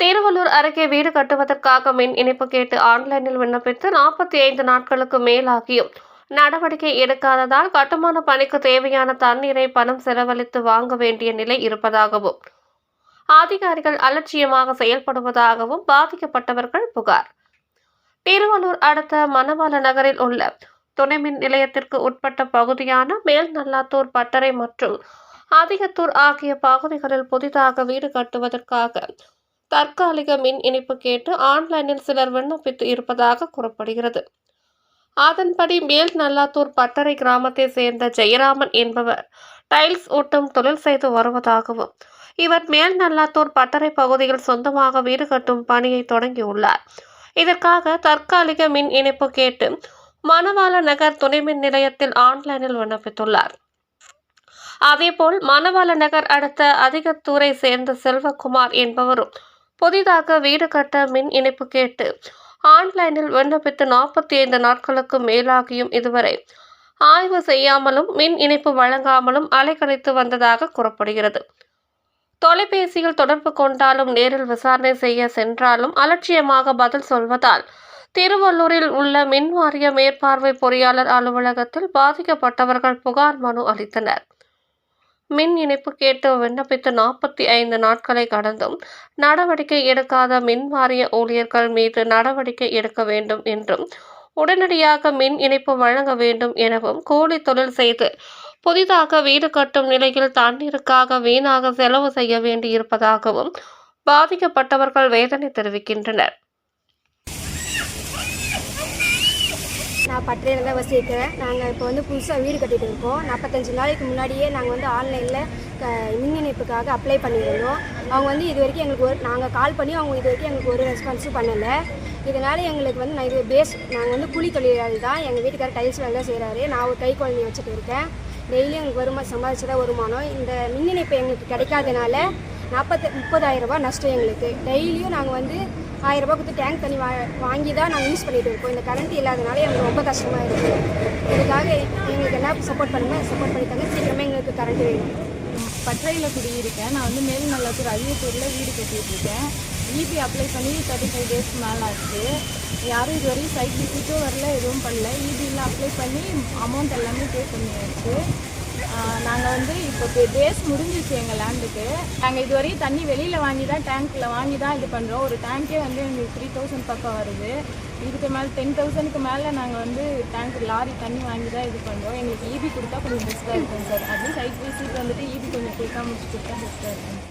திருவள்ளூர் அருகே வீடு கட்டுவதற்காக மின் இணைப்பு கேட்டு ஆன்லைனில் விண்ணப்பித்து நாற்பத்தி ஐந்து நாட்களுக்கு மேலாகியும். நடவடிக்கை எடுக்காததால் கட்டுமான பணிக்கு தேவையான தண்ணீரை பணம் செலவழித்து வாங்க வேண்டிய நிலை இருப்பதாகவும் அதிகாரிகள் அலட்சியமாக செயல்படுவதாகவும் பாதிக்கப்பட்டவர்கள் புகார். திருவள்ளூர் அடுத்த மணவாள நகரில் உள்ள துணை மின் நிலையத்திற்கு உட்பட்ட பகுதியான மேல்நல்லாத்தூர் பட்டறை மற்றும் அதிகத்தூர் ஆகிய பகுதிகளில் புதிதாக வீடு கட்டுவதற்காக தற்காலிக மின் இணைப்பு கேட்டு ஆன்லைனில் சிலர் விண்ணப்பித்து இருப்பதாக கூறப்படுகிறது. அதன்படி மேல் நல்லாத்தூர் பட்டறை கிராமத்தை சேர்ந்த ஜெயராமன் என்பவர் டைல்ஸ் ஊட்டும் தொழில் செய்து வருவதாகவும் இவர் மேல் நல்லாத்தூர் பட்டறை பகுதியில் சொந்தமாக வீடு கட்டும் பணியை தொடங்கியுள்ளார். இதற்காக தற்காலிக மின் இணைப்பு கேட்டு மணவாள நகர் துணை மின் நிலையத்தில் ஆன்லைனில் விண்ணப்பித்துள்ளார். அதேபோல் மணவாள நகர் அடுத்த அதிகத்தூரை சேர்ந்த செல்வகுமார் என்பவரும் புதிதாக வீடு கட்ட மின் இணைப்பு கேட்டு. ஆன்லைனில் விண்ணப்பித்து நாற்பத்தி ஐந்து நாட்களுக்கு மேலாகியும் இதுவரை. ஆய்வு செய்யாமலும் மின் இணைப்பு வழங்காமலும் அலைக்கழித்து வந்ததாக கூறப்படுகிறது. தொலைபேசியில் தொடர்பு கொண்டாலும் நேரில் விசாரணை செய்ய சென்றாலும் அலட்சியமாக பதில் சொல்வதால் திருவள்ளூரில் உள்ள மின் வாரிய மேற்பார்வை பொறியாளர் அலுவலகத்தில் பாதிக்கப்பட்டவர்கள் புகார் மனு அளித்தனர். மின் இணைப்பு கேட்டு விண்ணப்பித்து நாற்பத்தி ஐந்து நாட்களை கடந்தும் நடவடிக்கை எடுக்காத மின் வாரிய ஊழியர்கள் மீது நடவடிக்கை எடுக்க வேண்டும் என்றும் உடனடியாக மின் இணைப்பு வழங்க வேண்டும் எனவும் கூலி தொழில் செய்து புதிதாக வீடு கட்டும் நிலையில் தண்ணீருக்காக வீணாக செலவு செய்ய வேண்டியிருப்பதாகவும் பாதிக்கப்பட்டவர்கள் வேதனை தெரிவிக்கின்றனர். நான் பட்டறையில் தான் வசிக்கிறேன். நாங்கள் இப்போ வந்து புதுசாக வீடு கட்டிகிட்டு இருக்கோம். நாற்பத்தஞ்சு நாளைக்கு முன்னாடியே நாங்கள் வந்து ஆன்லைனில் க மின் இணைப்புக்காக அப்ளை பண்ணியிருந்தோம். அவங்க வந்து இது வரைக்கும் எங்களுக்கு ஒரு நாங்கள் கால் பண்ணி அவங்க இது வரைக்கும் எங்களுக்கு ஒரு ரெஸ்பான்ஸும் பண்ணலை. இதனால் எங்களுக்கு வந்து நான் இது பேஸ் நாங்கள் வந்து கூலி தொழிலாளி தான். எங்கள் வீட்டுக்காரர் டைல்ஸ் வேலை செய்கிறாரு நான் ஒரு கை குழந்தைய வச்சுட்டு இருக்கேன். டெய்லியும் எங்களுக்கு வருமா சம்பாதிச்சதா வருமானம். இந்த மின் இணைப்பு எங்களுக்கு கிடைக்காதனால நாற்பத்தி முப்பதாயிரம் ரூபாய் நஷ்டம் எங்களுக்கு. டெய்லியும் நாங்கள் வந்து ஆயிரம் ரூபாய் கொடுத்து டேங்க் தண்ணி வா வாங்கி தான் நாங்கள் யூஸ் பண்ணிட்டு இருக்கோம். இந்த கரண்ட் இல்லாதனால எங்களுக்கு ரொம்ப கஷ்டமாக இருக்குது இதுக்காக எங்களுக்கு என்ன சப்போர்ட் பண்ணுங்கள் சப்போர்ட் பண்ணித்தாங்க சீக்கிரமே எங்களுக்கு கரண்ட் வேணும். பற்றையில் குடியிருக்கேன். நான் வந்து மேல்நல்லாத்தூர் அரியத்தூரில் வீடு கட்டிகிட்ருக்கேன் இருக்கேன் இபி அப்ளை பண்ணி தேர்ட்டி ஃபைவ் டேஸ் மேலே ஆச்சு. யாரும் இது வரையும் சைட் விசிட்டும் வரல எதுவும் பண்ணல. இபியில் அப்ளை பண்ணி அமௌண்ட் எல்லாமே பே பண்ணியாச்சு. நாங்கள் வந்து இப்போ டேஸ் முடிஞ்சிச்சு எங்கள் லேண்டுக்கு நாங்கள் இதுவரையும் தண்ணி வெளியில் வாங்கி தான் டேங்க்கில் வாங்கி தான் இது பண்ணுறோம் ஒரு டேங்க்கே வந்து எங்களுக்கு த்ரீ தௌசண்ட் பக்கம் வருது. இதுக்கு மேலே டென் தௌசண்ட்க்கு மேலே நாங்கள் வந்து டேங்க் லாரி தண்ணி வாங்கி தான் இது பண்ணுறோம் எங்களுக்கு ஈபி கொடுத்தா கொஞ்சம் பெஸ்ட்டாக இருக்கும் சார் அப்படியே சைட் விசிட் வந்துட்டு ஈபி கொஞ்சம் குயிக்காக முடிச்சு கொடுத்தா பெஸ்ட்டாக இருக்கும்.